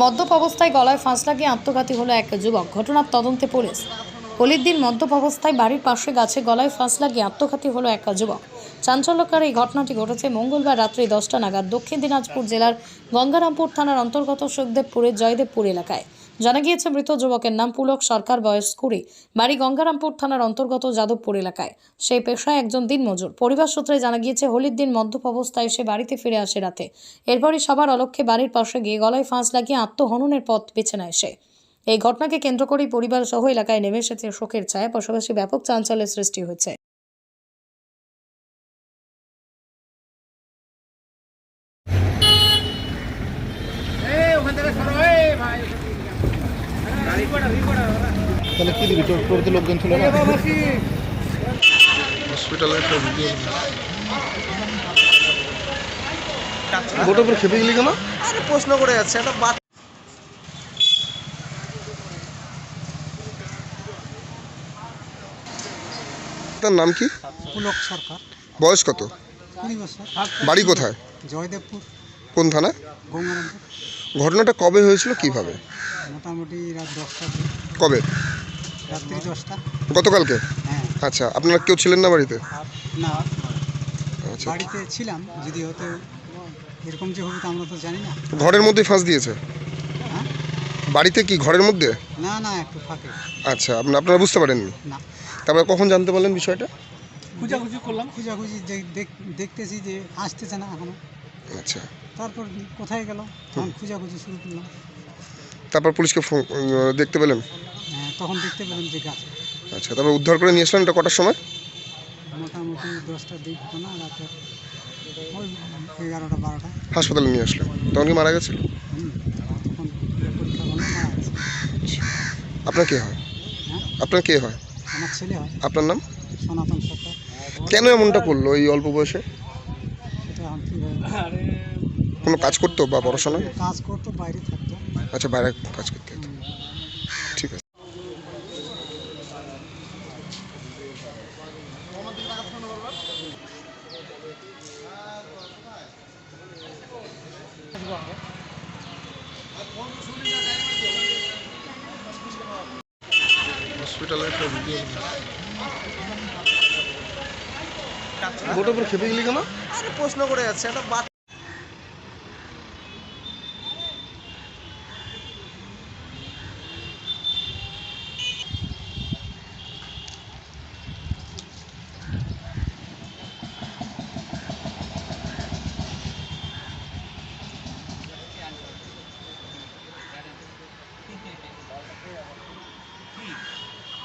মদ্যপ অবস্থায় গলায় ফাঁস লাগিয়ে আত্মঘাতী হলো এক যুবক। ঘটনার তদন্তে পুলিশ। হোলির দিন মদ্যপ অবস্থায় বাড়ির পাশে গাছে গলায় ফাঁস লাগিয়ে আত্মঘাতী হলো এক যুবক। চাঞ্চল্যকার এই ঘটনাটি ঘটেছে মঙ্গলবার রাত্রি দশটা নাগাদ দক্ষিণ দিনাজপুর জেলার গঙ্গারামপুর থানার অন্তর্গত সুখদেবপুরের জয়দেবপুর এলাকায়। জানা গিয়েছে, মৃত যুবকের নাম পুলক সরকার, বয়স কুড়ি, বাড়ি গঙ্গারামপুর থানার অন্তর্গত যাদবপুর এলাকায়। সেই পেশায় একজন দিনমজুর। পরিবার সূত্রে জানা গিয়েছে, হোলির দিন মদ্যপ অবস্থায় সে বাড়িতে ফিরে আসে রাতে। এরপরই সবার অলক্ষ্যে বাড়ির পাশে গিয়ে গলায় ফাঁস লাগিয়ে আত্মহননের পথ বেছে নেয় সে এই ঘটনাকে কেন্দ্র করেই পরিবার সহ এলাকায় নেমে এসেছে শোকের ছায়া। পাশাপাশি ব্যাপক চাঞ্চল্যের সৃষ্টি হয়েছে। তাহলে কি দিবি? তোর তোর তো লোকজন ছিল না। হসপিটালে একটা উপর খেপে গেলি কেন? আরে প্রশ্ন করে যাচ্ছে একটা বাচ্চা তার নাম কি? পুলক সরকার। বয়স কত? বাড়ি কোথায়? জয়দেবপুর। কোন থানা? ঘটনাটা কবে হয়েছিল? কীভাবে? মোটামুটি রাত দশটার দিকে কবে? রাত্রি দশটা। গতকালকে? হ্যাঁ। আচ্ছা আপনারা কেউ ছিলেন না বাড়িতে? না আচ্ছা। বাড়িতে ছিলাম যদি হয়তো এরকম যে হবে তো আমরা তো জানি না। ঘরের মধ্যে ফাঁস দিয়েছে? হ্যাঁ? বাড়িতে কি ঘরের মধ্যে? না না একটু ফাঁকে। আচ্ছা আপনি আপনারা বুঝতে পারেননি? না। তারপরে কখন জানতে পারলেন বিষয়টা? খুঁজাখুঁজি করলাম। খুঁজাখুঁজি দেখতেছি যে আসতেছে না এখনও। আচ্ছা। তারপর কোথায় গেল? তখন খুঁজাখুঁজি শুরু করলাম। তারপর পুলিশকে দেখতে পেলেন? হ্যাঁ, তখন দেখতে পেলাম যে গাছে। আচ্ছা তারপর উদ্ধার করে নিয়ে আসলেন এটা কটার সময়? মোটামুটি দশটার দিক না রাতে ওই এগারোটা বারোটা। হাসপাতালে নিয়ে আসলেন। তখন কি মারা গেছিল? আপনার কে হয়? হ্যাঁ? আপনার কে হয়? আমার ছেলে হয়। আপনার নাম? সনাতন সরকার কেন এমনটা করল এই অল্প বয়সে? কোনো কাজ করতো বা পড়াশোনা? কাজ করতো বাইরে থাকতো। আচ্ছা বাইরে কাজ করতে। হতো। ঠিক আছে। হসপিটালে একটা ভিডিও বোটের উপর খেপে গেলি কেন প্রশ্ন করে যাচ্ছে একটা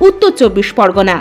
উত্তর চব্বিশ পরগনা।